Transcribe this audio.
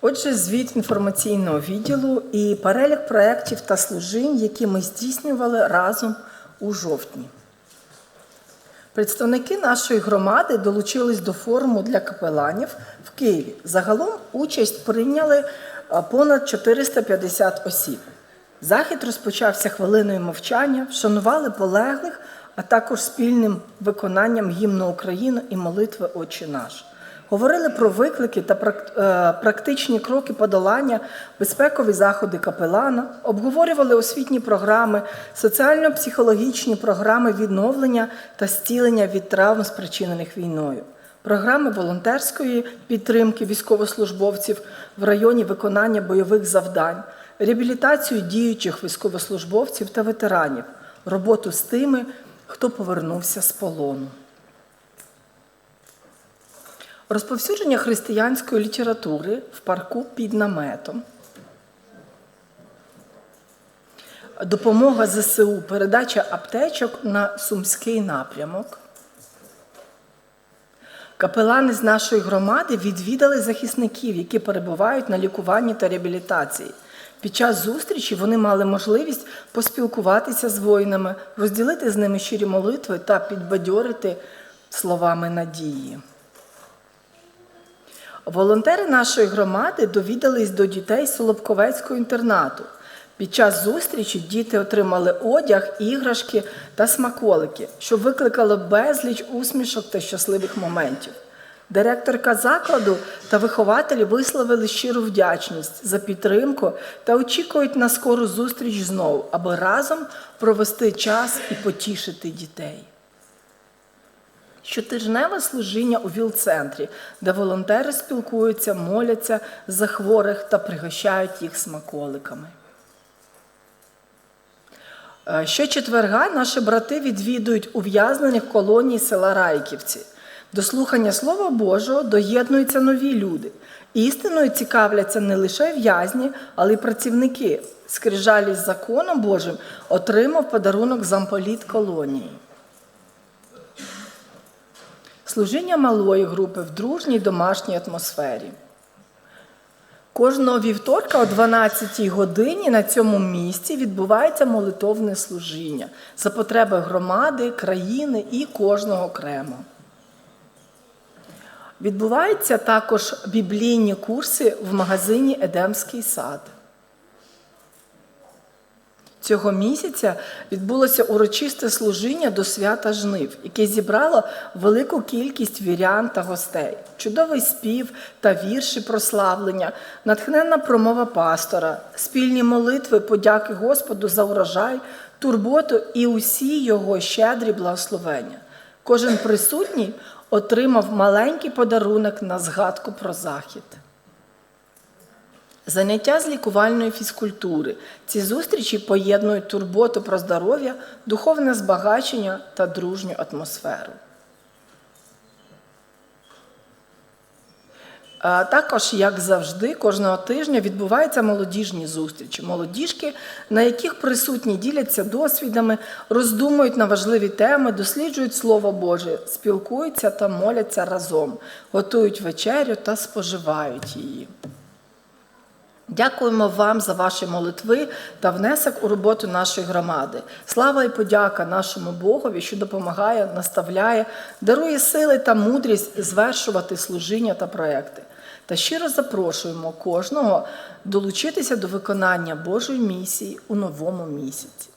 Отже, звіт інформаційного відділу і перелік проєктів та служінь, які ми здійснювали разом у жовтні. Представники нашої громади долучились до форуму для капеланів в Києві. Загалом участь прийняли понад 450 осіб. Захід розпочався хвилиною мовчання, вшанували полеглих, а також спільним виконанням гімну України і молитви Отче наш. Говорили про виклики та е, практичні кроки подолання, безпекові заходи капелана, обговорювали освітні програми, соціально-психологічні програми відновлення та зцілення від травм, спричинених війною, програми волонтерської підтримки військовослужбовців в районі виконання бойових завдань, реабілітацію діючих військовослужбовців та ветеранів, роботу з тими, хто повернувся з полону. Розповсюдження християнської літератури в парку під наметом. Допомога ЗСУ, передача аптечок на сумський напрямок. Капелани з нашої громади відвідали захисників, які перебувають на лікуванні та реабілітації. Під час зустрічі вони мали можливість поспілкуватися з воїнами, розділити з ними щирі молитви та підбадьорити словами надії. Волонтери нашої громади довідались до дітей Солобковецького інтернату. Під час зустрічі діти отримали одяг, іграшки та смаколики, що викликало безліч усмішок та щасливих моментів. Директорка закладу та вихователі висловили щиру вдячність за підтримку та очікують на скору зустріч знову, аби разом провести час і потішити дітей. Щотижневе служіння у ВІЛ-центрі, де волонтери спілкуються, моляться за хворих та пригощають їх смаколиками. Е, Щочетверга наші брати відвідують ув'язнених колоній села Райківці. До слухання Слова Божого доєднуються нові люди. Істиною цікавляться не лише в'язні, але й працівники. Скрижалі з законом Божим отримав подарунок замполіт колонії. Служіння малої групи в дружній домашній атмосфері. Кожного вівторка о 12 годині на цьому місці відбувається молитовне служіння за потреби громади, країни і кожного окремо. Відбуваються також біблійні курси в магазині Едемський сад. Цього місяця відбулося урочисте служіння до свята жнив, яке зібрало велику кількість вірян та гостей, чудовий спів та вірші прославлення, натхненна промова пастора, спільні молитви, подяки Господу за урожай, турботу і усі його щедрі благословення. Кожен присутній отримав маленький подарунок на згадку про захід. Заняття з лікувальної фізкультури. Ці зустрічі поєднують турботу про здоров'я, духовне збагачення та дружню атмосферу. Також, як завжди, кожного тижня відбуваються молодіжні зустрічі. Молодіжки, на яких присутні діляться досвідами, роздумують на важливі теми, досліджують Слово Боже, спілкуються та моляться разом, готують вечерю та споживають її. Дякуємо вам за ваші молитви та внесок у роботу нашої громади. Слава і подяка нашому Богові, що допомагає, наставляє, дарує сили та мудрість звершувати служіння та проекти. Та щиро запрошуємо кожного долучитися до виконання Божої місії у новому місяці.